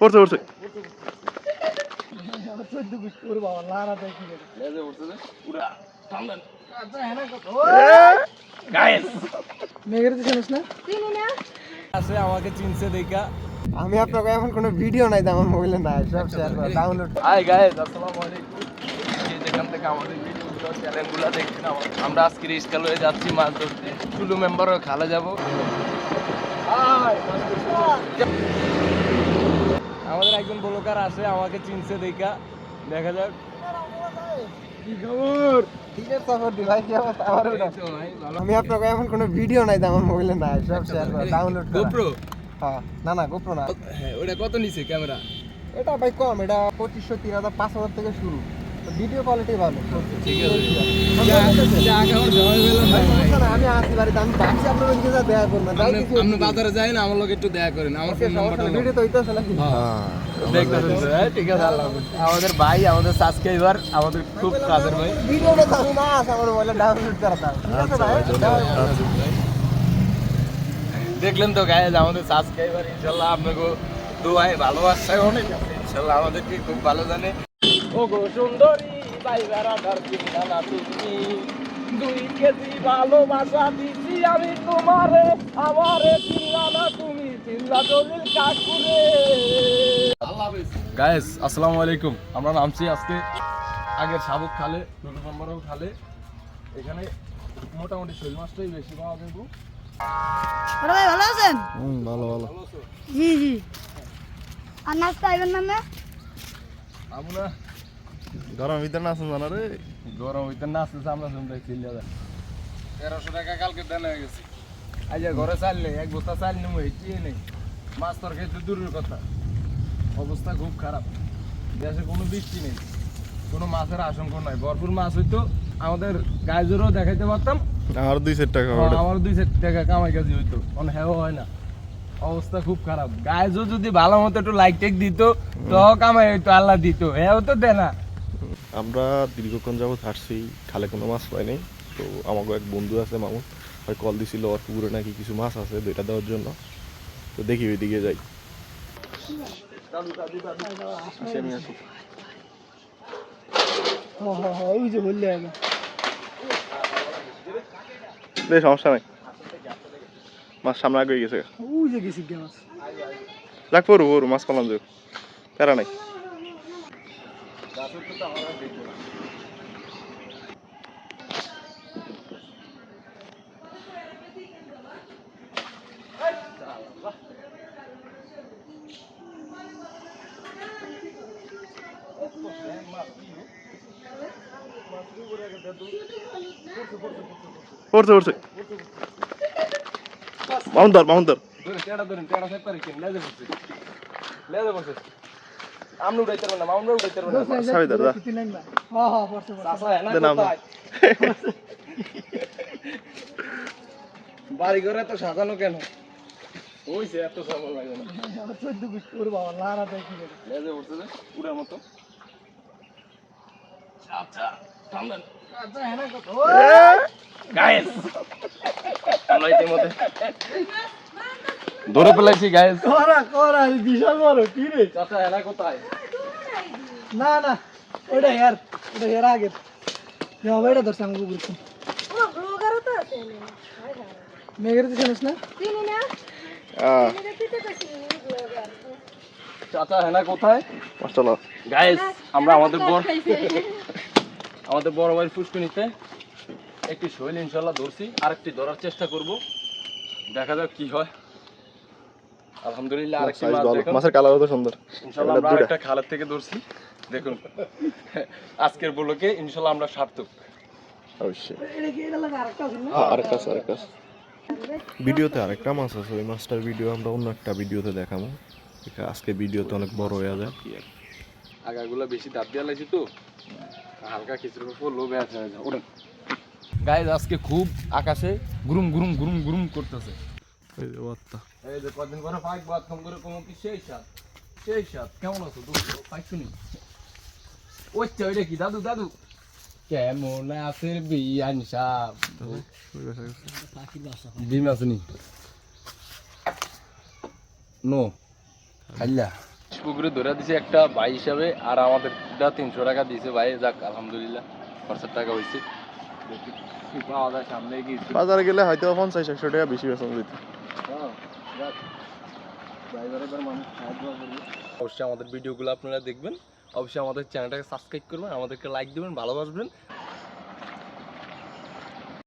পড়ছে পড়ছে। আছে আমাকে চিনছে দেখা আমি আপনাকে এখন কোনো ভিডিও নাই আমার মোবাইলে নাই সব শেয়ার করে ডাউনলোড হাই গাইস আসসালামু আলাইকুম। যেখান থেকে আমাদের ভিডিওগুলো চ্যানেলগুলো দেখছেন আমরা আজকে রিস্কাল হয়ে যাচ্ছি মাছ ধরতে। টুলু মেম্বারও খালে যাব। আমাদের একজন ব্লগার আছে আমাকে চিনছে দেখা। দেখা যাক। কি খবর? ঠিক আছে সাপোর্ট দি ভাই কি অবস্থা আমার এই তো ভাই, ভালো। আমি আপনাকে এখন কোনো ভিডিও নাই আমার মোবাইলে নাই সব শেয়ার করে ডাউনলোড করে। GoPro? হ্যাঁ না না গোপ্রো না। হ্যাঁ ওটা কত নিছে ক্যামেরা? এটা ভাই কম এটা পঁচিশশো তিন হাজার পাঁচ হাজার থেকে শুরু। ভিডিও কোয়ালিটি ভালো। ঠিক আছে। আমি আসি বাড়িতে। আমি ভাবছি আপনার ওইদিকে যা দেখা করবেন আপনি বাজারে যাই না আমার লোক একটু দেখা করেন। আমার ফোন নাম্বারটা ভিডিও তো হইতেছে নাকি? হ্যাঁ? ঠিক আছে আল্লাহ আমাদের ভাই আমাদের সাবস্ক্রাইবার আমাদের খুব কাছের ভাই। ভিডিওটা তো আমি না আছে আমার মোবাইলে ডাউনলোড করা ঠিক আছে ভাই? দেখলেন তো গায়ে আমাদের সাবস্ক্রাইবার ইনশাল্লাহ আপনাকে দোয়ায় ভালোবাসায় অনেক আছে। ইনশাল্লাহ আমাদেরকে খুব ভালো জানে। ও গো সুন্দরী ভাই বেড়াটার চিন্তা না তুমি? দুই কেজি ভালোবাসা দিচ্ছি আমি তোমারে আমারে চিল্লা না তুমি? চিল্লা দলিল কাকুরে। গায়েস আসসালামু আলাইকুম। আমরা নামছি আজকে আগের শাবক খালে দুটো নম্বরও খালে। এখানে মোটামুটি শৈল মাছটাই বেশি পাওয়া যাবে বড় ভাই ভালো আছেন? ভালো ভালো। জি জি। আর নাস্তা আইবেন না আমরা গরম ভিতরে না জানা রে। গরম হইতে নাচতে আমরা শুনতে চিল্লা যায় তেরোশো টাকা কালকে দেন হয়ে গেছে। ঘরে চাল নেই এক বস্তা চাল নেব নেই মাছ তর খেতে দূরের কথা। অবস্থা খুব খারাপ। দেশে কোনো বৃষ্টি নেই। কোনো মাছের আশঙ্কা নাই। ভরপুর মাছ হইতো আমাদের গাইজোরও দেখাইতে পারতাম। আর দুই সেট টাকা হ্যাঁ, আমার দুই সেট টাকা কামাই কাজি হইতো। অনেক হ্যাঁ হয় না। অবস্থা খুব খারাপ। গাইজও যদি ভালো মতো একটু লাইক টেক দিত তো কামাই হইতো আল্লাহ দিত। হ্যাঁ তো দে না আমরা দীর্ঘক্ষণ যাবত হাঁটছি খালে কোনো মাছ পাই নাই। তো আমাকে এক বন্ধু আছে মামুন ওই কল দিছিল ওর পুকুরে নাকি কিছু মাছ আছে দুইটা দেওয়ার জন্য। তো দেখি ওইদিকে যাই। যে সমস্যা নাই। মাছ সামনে আগে হয়ে গেছে ওই যে গেছি মাছ। লাগ পড়ু পড়ু মাছ পালাম যাও প্যারা নাই পড়ছে পড়ছে। মাউন্টার মাউন্টার ধরে। টেড়া ধরেন টেড়া সাইড পারে কেন? লেজে বসে লেজে বসে না না সাবি দাদা হ্যাঁ হ্যাঁ পড়ছে চাচা নাম বাড়ি ঘরে তো সাজানো কেন? ওইছে এত সময় লাগে না। চোদ্দ বিশ করে বাবা লারা দেয় লেজে বসে যে উড়ার মতো। আচ্ছা থামবেন আচ্ছা হ্যাঁ না গায়েস আমরা ইতিমধ্যে। ধরে ফেলাইছি গায়েস করা করা বিশাল বড় কি রে? চাচা এনা কোথায়? না না ওটা হেয়ার ওটা হেয়ার আগে যাও এটা ধরছে আমাকে বুঝছি ও ব্লগার তো শুনিস না? চিনি না? চাচা হেনা কোথায়? চলো। গাইস আমরা আমাদের বর আমাদের বড় ভাইয়ের পুষ্কনিতে একটি শৈল ইনশাল্লাহ ধরছি আরেকটি ধরার চেষ্টা করব। দেখা যাক কি হয়। আলহামদুলিল্লাহ আরেকটি মাছ দেখুন মাছের কালার তো সুন্দর। ইনশাল্লাহ এটা আমরা। আরেকটা খালের থেকে ধরছি। দেখুন। আজকের বলোকে ইনশাল্লাহ আমরা সার্থক। অবশ্যই। আরেকটা আছে হ্যাঁ আরেকটা আছে। ভিডিওতে আরেকটা মাছ আছে ওই মাছটার ভিডিও আমরা অন্য একটা ভিডিওতে দেখাবো। এটা আজকে ভিডিওতে অনেক বড় হয়ে যায়। আগাগুলো বেশি দাঁত দিয়ে লাগছে তো। হালকা খিচুড়ি উপর লোভে আছে ওঠেন। গাইজ আজকে খুব আকাশে গুরুম গুরুম গুরুম গুরুম করতেছে। বার্তা এই যে কদিন পাইক বাদ করে কি সেই সাত সেই সাত কেমন আছো দুঃখ ওইটা ওইটা কি দাদু দাদু? কেমন আছে বিয়ান সাপ? ডিম নো? খাইলা। পুকুরে ধরে দিছে একটা ভাই হিসাবে আর আমাদের তিনশো টাকা দিয়েছে ভাই যাক আলহামদুলিল্লাহ খরচার টাকা হয়েছে। বাজারে গেলে হয়তো পঞ্চাশ একশো টাকা বেশি বেতন দিতে অবশ্যই আমাদের ভিডিওগুলো আপনারা দেখবেন। অবশ্যই আমাদের চ্যানেলটাকে সাবস্ক্রাইব করবেন আমাদেরকে লাইক দেবেন ভালোবাসবেন।